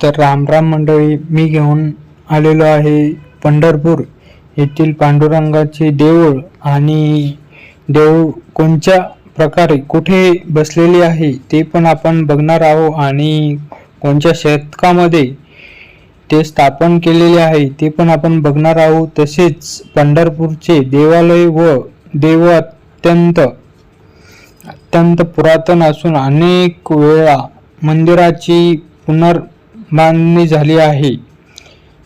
तर रामराम मंडळी मी घेऊन आलेलो आहे पंढरपूर येथील पांडुरंगाचे देऊळ आणि देऊळ कोणत्या प्रकारे कुठे बसलेले आहे ते पण आपण बघणार आहोत आणि कोणत्या शतकामध्ये ते स्थापन केलेले आहे ते पण आपण बघणार आहोत. तसेच पंढरपूरचे देवालय व देव अत्यंत अत्यंत पुरातन असून अनेक वेळा मंदिराची पुनर् पुनर्बांधणी झाली आहे.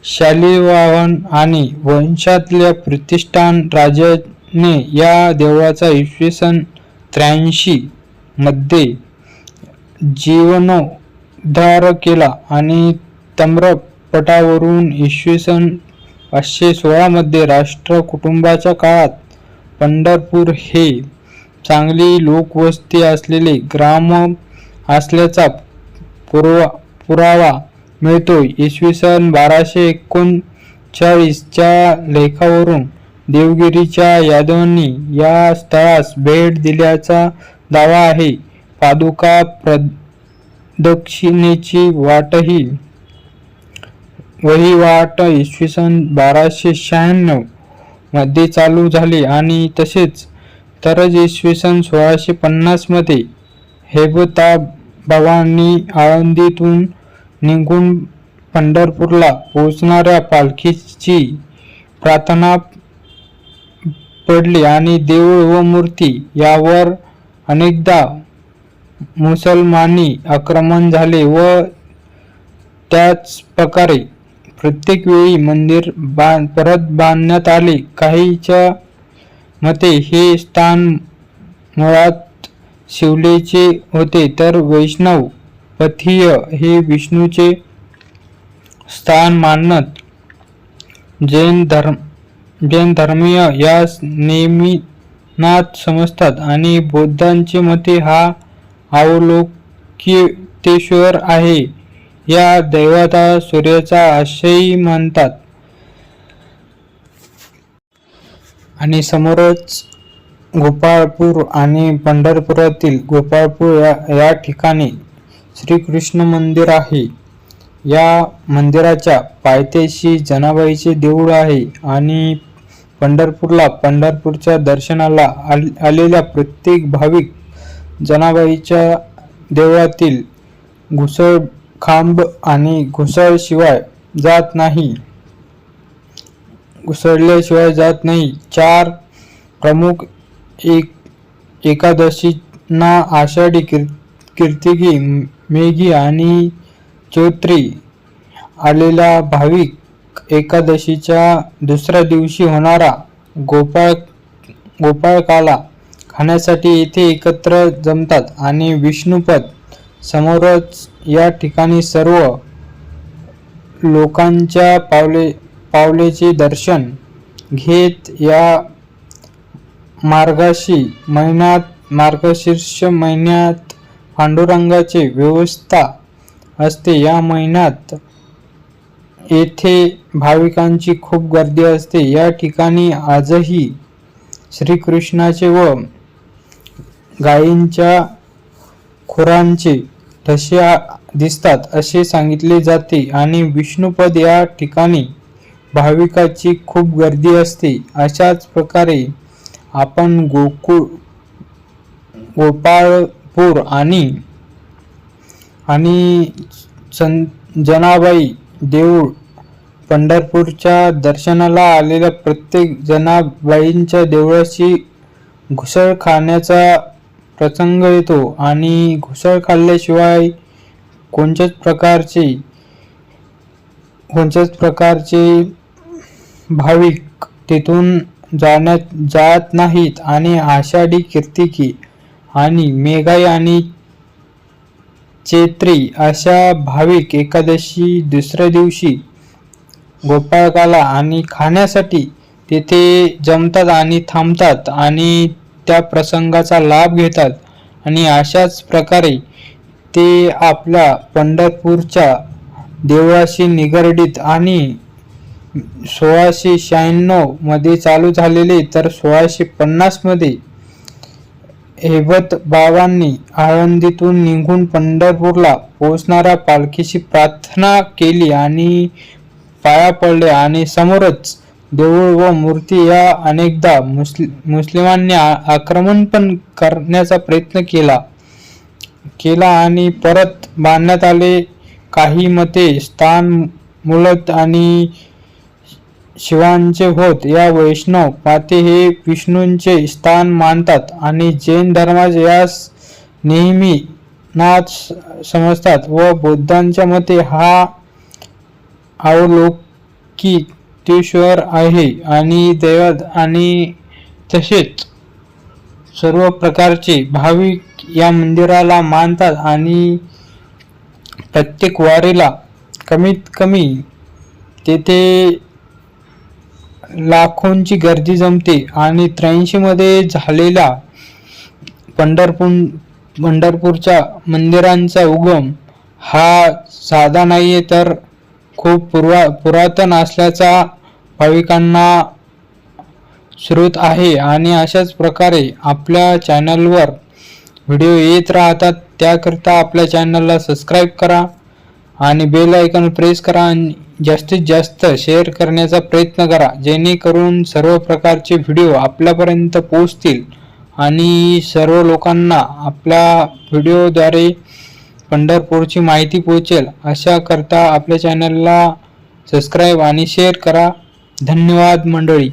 शालिवाहन आणि वंशातल्या प्रतिष्ठान राजाने या देवळाचा इसवी सन त्र्याऐंशी मध्ये जीवनोद्धार केला आणि तम्रपटावरून इसवी सन पाचशे सोळामध्ये राष्ट्र कुटुंबाच्या काळात पंढरपूर हे चांगली लोकवस्ती असलेले ग्राम असल्याचा पुरवा पुरावा मिळतो इसवी सन बाराशे एकोणचाळीसच्या लेखावरून देवगिरीच्या यादवांनी या स्थळास भेट दिल्याचा दावा आहे. पादुका प्रदक्षिणेची वाटही वहिवाट इसवी सन बाराशे शहाण्णवमध्ये चालू झाली आणि तसेच तरच इसवी सन सोळाशे पन्नासमध्ये हेबता भवानी आळंदीतून निघून पंढरपूरला पोहोचणाऱ्या पालखीची प्रार्थना पडली आणि देऊळ व मूर्ती यावर अनेकदा मुसलमानी आक्रमण झाले व त्याच प्रकारे प्रत्येक वेळी मंदिर बांध परत बांधण्यात आले. काहीच्या मते हे स्थान मुळात शिवलेचे होते. तर वैष्णव पथीय हे विष्णूचे स्थान मानत जैन धर्म जैन धर्मीय यास नेमीनाथ समजतात आणि बौद्धांचे मते हा अवलोकितेश्वर आहे. या दैवता सूर्याचा आशय मानतात. आणि समोरच गोपाळपूर आणि पंढरपुरातील गोपाळपूर या, या ठिकाणी श्रीकृष्ण मंदिर आहे. या मंदिराच्या पायथ्याशी जनाबाईचे देऊळ आहे आणि पंढरपूरला पंढरपूरच्या दर्शनाला आल- आलेल्या प्रत्येक भाविक जनाबाईच्या देवळातील घुसळ खांब आणि घुसळशिवाय जात नाही. घुसळल्याशिवाय जात नाही. चार प्रमुख एक एकादशींना आषाढी कीर कीर्तिकी मेघी आणि चैत्री आलेला भाविक एकादशीच्या दुसऱ्या दिवशी होणारा गोपाळ गोपाळकाला खाण्यासाठी येथे एकत्र जमतात आणि विष्णुपद समोरच या ठिकाणी सर्व लोकांच्या पावले पावलेचे दर्शन घेत या मार्गाशी महिन्यात मार्गशीर्ष महिन्यात पांडुरंगाची व्यवस्था असते. या महिन्यात येथे भाविकांची खूप गर्दी असते. या ठिकाणी आजही श्रीकृष्णाचे व गायींच्या खुरांचे ठसे दिसतात असे सांगितले जाते आणि विष्णुपद या ठिकाणी भाविकाची खूप गर्दी असते. अशाच प्रकारे आपण गोकुळ गोपाळ पूर आणि आणि सं जनाबाई देऊळ पंढरपूरच्या दर्शनाला आलेल्या प्रत्येक जनाबाईंच्या देवळाशी घुसळ खाण्याचा प्रसंग येतो आणि घुसळ खाल्ल्याशिवाय कोणत्याच प्रकारचे कोणत्याच प्रकारचे भाविक तिथून जाण्यात जात नाहीत आणि आषाढी कीर्तिकी आणि मेघाई आणि चैत्री अशा भाविक एकादशी दुसऱ्या दिवशी गोपाळकाला आणि खाण्यासाठी तेथे जमतात आणि थांबतात आणि त्या प्रसंगाचा लाभ घेतात. आणि अशाच प्रकारे ते आपल्या पंढरपूरच्या देवळाशी निगडीत आणि सोळाशे शहाण्णवमध्ये चालू झालेले तर सोळाशे पन्नासमध्ये हेवत बाबांनी आळंदीतून निघून पंढरपूरला पोहोचणाऱ्या पालखीची प्रार्थना केली आणि पाया पडले आणि समोरच देऊळ व मूर्ती या अनेकदा मुस्लि मुस्लिमांनी आक्रमण पण करण्याचा प्रयत्न केला. केला आणि परत बांधण्यात आले. काही मते स्थान मुलत आणि शिवांचे होत या वैष्णव पाती हे विष्णूंचे स्थान मानतात आणि जैन धर्मात यास नेहमी नाथ समजतात व बौद्धांच्या मते हा अवलोकितेश्वर आहे आणि दैवत आणि तसेच सर्व प्रकारचे भाविक या मंदिराला मानतात आणि प्रत्येक वारीला कमीत कमी तेथे लाखोंची गर्दी जमते आणि त्र्याऐंशीमध्ये झालेला पंढरपूर पंढरपूरच्या मंदिरांचा उगम हा साधा नाहीये तर खूप पुरा पुरातन असल्याचा भाविकांना स्रोत आहे आणि अशाच प्रकारे आपल्या चॅनलवर व्हिडिओ येत राहतात. त्याकरिता आपल्या चॅनलला सबस्क्राईब करा आणि बेल आयकॉन प्रेस करा आणि जास्तीत जास्त शेअर करण्याचा प्रयत्न करा. जेणेकरून सर्व प्रकारचे व्हिडिओ आपल्यापर्यंत पोहोचतील आणि सर्व लोकांना आपल्या व्हिडिओद्वारे पंढरपूरची माहिती पोहोचेल. अशा करता आपल्या चॅनलला सबस्क्राईब आणि शेअर करा. धन्यवाद मंडळी.